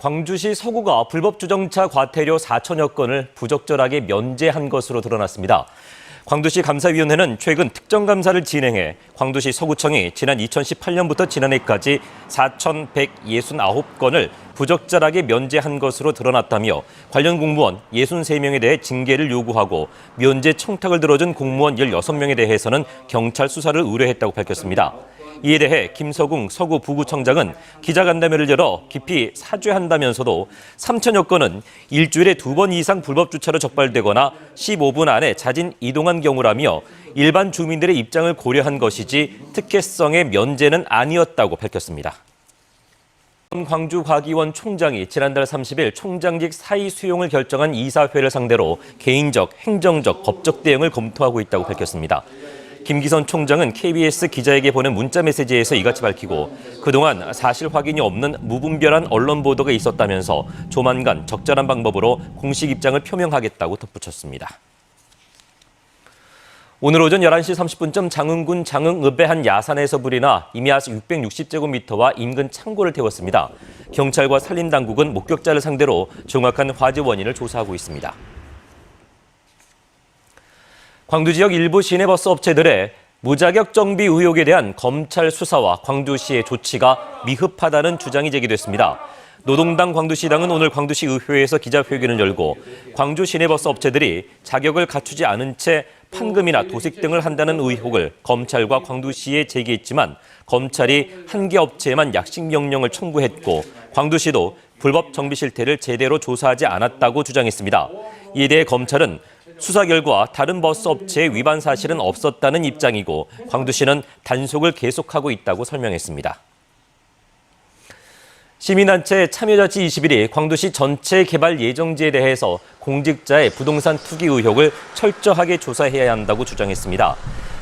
광주시 서구가 불법 주정차 과태료 4천여 건을 부적절하게 면제한 것으로 드러났습니다. 광주시 감사위원회는 최근 특정 감사를 진행해 광주시 서구청이 지난 2018년부터 지난해까지 4,169건을 부적절하게 면제한 것으로 드러났다며 관련 공무원 63명에 대해 징계를 요구하고 면제 청탁을 들어준 공무원 16명에 대해서는 경찰 수사를 의뢰했다고 밝혔습니다. 이에 대해 김서궁 서구 부구청장은 기자간담회를 열어 깊이 사죄한다면서도 3천여 건은 일주일에 두 번 이상 불법 주차로 적발되거나 15분 안에 자진 이동한 경우라며 일반 주민들의 입장을 고려한 것이지 특혜성의 면제는 아니었다고 밝혔습니다. 광주과기원 총장이 지난달 30일 총장직 사의 수용을 결정한 이사회를 상대로 개인적, 행정적, 법적 대응을 검토하고 있다고 밝혔습니다. 김기선 총장은 KBS 기자에게 보낸 문자 메시지에서 이같이 밝히고 그동안 사실 확인이 없는 무분별한 언론 보도가 있었다면서 조만간 적절한 방법으로 공식 입장을 표명하겠다고 덧붙였습니다. 오늘 오전 11시 30분쯤 장흥군 장흥읍의 한 야산에서 불이 나약 660제곱미터와 인근 창고를 태웠습니다. 경찰과 산림당국은 목격자를 상대로 정확한 화재 원인을 조사하고 있습니다. 광주 지역 일부 시내버스 업체들의 무자격 정비 의혹에 대한 검찰 수사와 광주시의 조치가 미흡하다는 주장이 제기됐습니다. 노동당 광주시당은 오늘 광주시 의회에서 기자회견을 열고 광주 시내버스 업체들이 자격을 갖추지 않은 채 판금이나 도색 등을 한다는 의혹을 검찰과 광주시에 제기했지만 검찰이 한 개 업체에만 약식 명령을 청구했고 광주시도 불법 정비 실태를 제대로 조사하지 않았다고 주장했습니다. 이에 대해 검찰은 수사 결과 다른 버스 업체의 위반 사실은 없었다는 입장이고 광주시는 단속을 계속하고 있다고 설명했습니다. 시민단체 참여자치 21이 광주시 전체 개발 예정지에 대해서 공직자의 부동산 투기 의혹을 철저하게 조사해야 한다고 주장했습니다.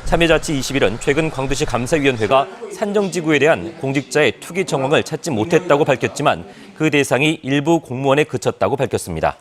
참여자치 21은 최근 광주시 감사위원회가 산정지구에 대한 공직자의 투기 정황을 찾지 못했다고 밝혔지만 그 대상이 일부 공무원에 그쳤다고 밝혔습니다.